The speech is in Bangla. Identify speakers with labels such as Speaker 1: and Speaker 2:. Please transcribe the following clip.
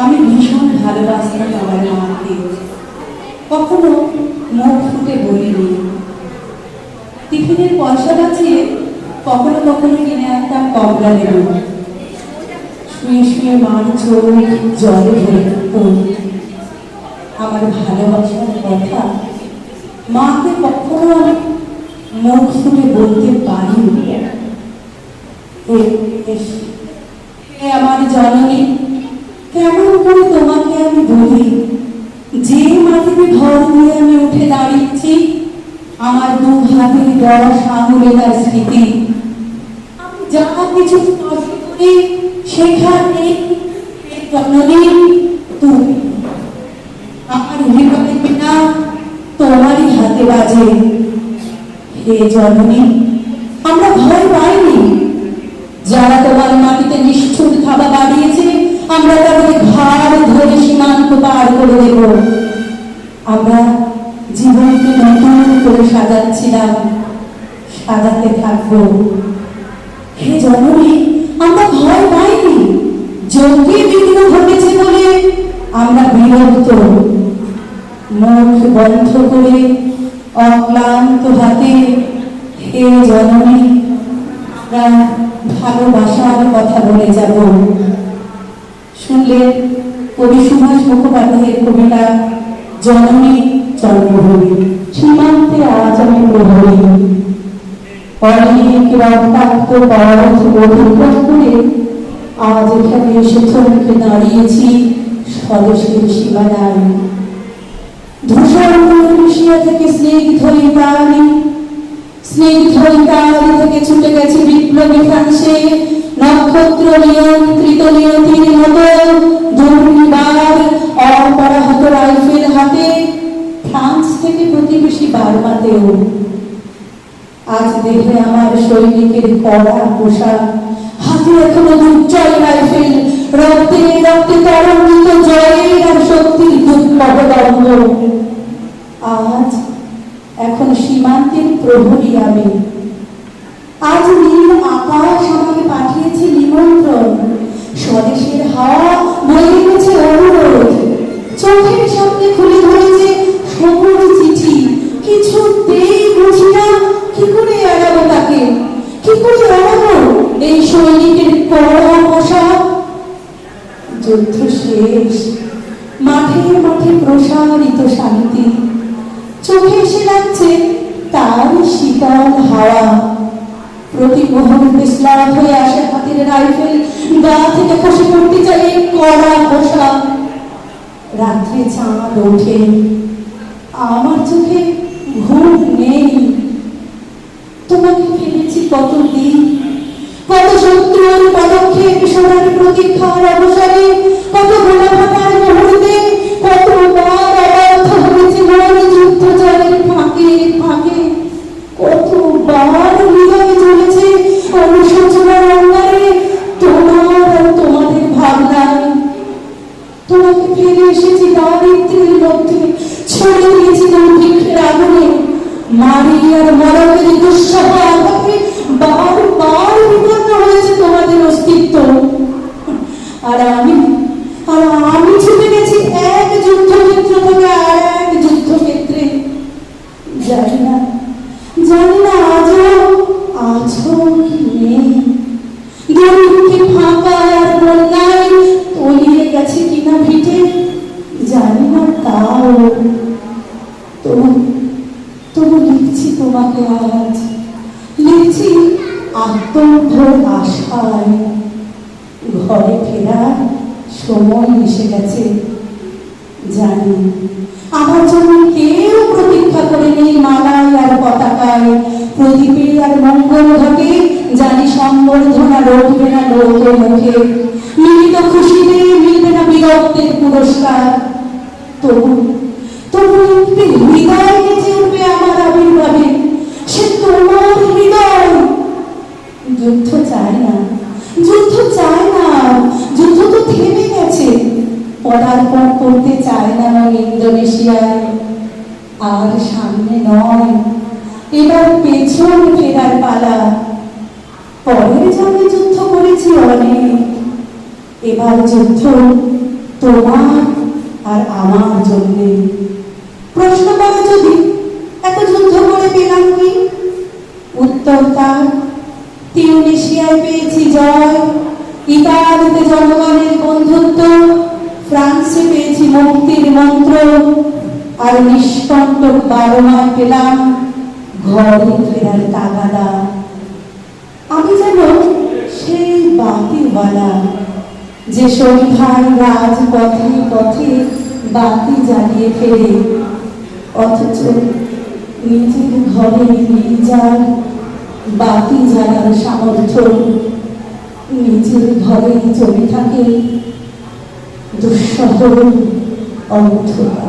Speaker 1: আমি ভীষণ ভালোবাসতাম আমার মাকে কখনো মুখ ফুটে বলিনি। টিফিনের পয়সা বাঁচিয়ে কখনো কখনো কিনে আনতাম কমলা লেবু শুয়ে শুয়ে মার চোখ জলে ভরে আমার ভালোবাসার কথা মাকে কখনো আমি মুখ ফুটে বলতে পারিনি। আমার জননী কেমন করে তোমাকে আমি বলি? যে মাটিতে ঘর দিয়ে আমি উঠে দাঁড়িয়েছি, আমার দু হাতে দশ আঙুলে তার স্মৃতি। আমি যা কিছু স্পর্শ করি, সেখানে হে তুমি। আমার হৃদয় বিনা তোমারই হাতে বাজে। হে জননী, আমরা ভয় পাইনি। যারা তোমার মাটিতে নিষ্ঠুর থাবা বাড়িয়েছে আমরা তাদের ঘাড় ধরে সীমান্ত পার করে দেব। আমরা জীবনকে নতুন করে সাজাচ্ছিলাম, সাজাতে থাকব। হে জননী, আমরা ভয় পাইনি। যজ্ঞে বিঘ্ন ঘটেছে বলে আমরা বিরক্ত। মুখ বন্ধ করে অক্লান্ত হাতে হে জননী ভালোবাসার কথা বলে যাব। শুনলে কবি সুভাষ মুখোপাধ্যায়ের কবিতা, জননী জন্মভূমি সীমান্তে আজ আমি প্রহরী। অনেক রক্তাক্ত পথ অতিক্রম করে আজ এখানে এসেছে মুখে দাঁড়িয়েছি স্বদেশের সীমানায়। ধূসর মিশিয়া থেকে স্নিগ্ধ ইতালি স্নিগ্ধ ইতালি থেকে ছুটে গেছে বিপ্লবী ফ্রান্সে। নক্ষত্র নিয়ন্ত্রিত নিয়তির মতো দুর্নিবার অপরাহত রাইফেল হাতে ফ্রান্স থেকে প্রতিবেশী বার্মাতেও। আজ দেখে আমার সৈনিকের কড়া পোশাক। হাতে এখনও দুর্জয় রাইফেল। রক্তে রক্তে তরঙ্গিত জয়ের আর শক্তির দুর্লভদম্ভ আজ এখন সীমান্তের প্রহরী আমি। আজ নীল আকাশ আমাকে পাঠিয়েছে নিমন্ত্রণ। স্বদেশের হাওয়া বয়ে গেছে অনুরোধ। চোখের সামনে খুলে ধরেছে সবুজ চিঠি। কিছুতেই বুঝি না, কি করে এড়াবো তাকে? কি করে এড়াবো? এই সৈনিকের কড়া পোশাক। যুদ্ধ শেষ। মাঠে মাঠে প্রসারিত শান্তি। চোখে এসে লাগছে তার শীতল হাওয়া। প্রতি মুহূর্তে স্লাভ হয়ে আসে হাতের রাইফেল। গা থেকে খসে পড়তে চাই কড়া পোশাক রাত্রে চাঁদ ওঠে। আমার চোখে ঘুম নেই। তোমাকে ফেলেছি কতদিন? কত শত্রুর পদক্ষেপ, সোনার প্রতীক্ষার অবসরে ফিরে এসেছি দারিদ্রের মধ্যে। ছড়ে দিয়েছি দুর্ভিক্ষের আগুনে। মারি আর মরকের দুঃসহ আঘাতে বারবার বিপন্ন হয়েছে তোমাদের অস্তিত্ব। আর আমি আর আমি ছুটে গেছি এক যুদ্ধক্ষেত্র থেকে আর এক যুদ্ধক্ষেত্রে। জানি না। তাও তবু তবু লিখছি তোমাকে আজ। লিখছি আত্মবোধ আশায়। ঘরে ফেরার সময় এসে গেছে, জানি। আমার জন্য কেউ প্রতীক্ষা করে নেই মালায় আর পতাকায়। প্রদীপে আর মঙ্গল ঘটে, জানি সম্বর্ধনা রটবে না লোক মুখে। মিলিত খুশিতে মিলবে না বিরক্তের পুরস্কার। তবু যুদ্ধ চায় না, যুদ্ধ চায় না, যুদ্ধ তো থেমে গেছে। পদার্পণ করতে চায় না ইন্দোনেশিয়ায়। আর সামনে নয়, এবার পেছন ফেরার পালা। পরের জন্মে যুদ্ধ করেছি অনেক। এবার যুদ্ধ তোমার আর আমার জন্যে। প্রশ্ন করো যদি, এত যুদ্ধ করে পেলাম কি? উত্তর তার, তিউনিশিয়ায় পেয়েছি জয়, ইতালিতে জনগণের বন্ধুত্ব, ফ্রান্সে পেয়েছি মুক্তির মন্ত্র, আর নিষ্কণ্টক বারোমায় পেলাম ঘরে ফেরার তাগাদা। আমি যেন সেই বাতিওয়ালা, যে সন্ধ্যার রাজপথে পথে বাতি জ্বালিয়ে ফেরে অথচ নিজের ঘরে যার বাতি জ্বালার সামর্থ্য নিজের ঘরে চলে থাকে দুঃসহ অন্ধকার।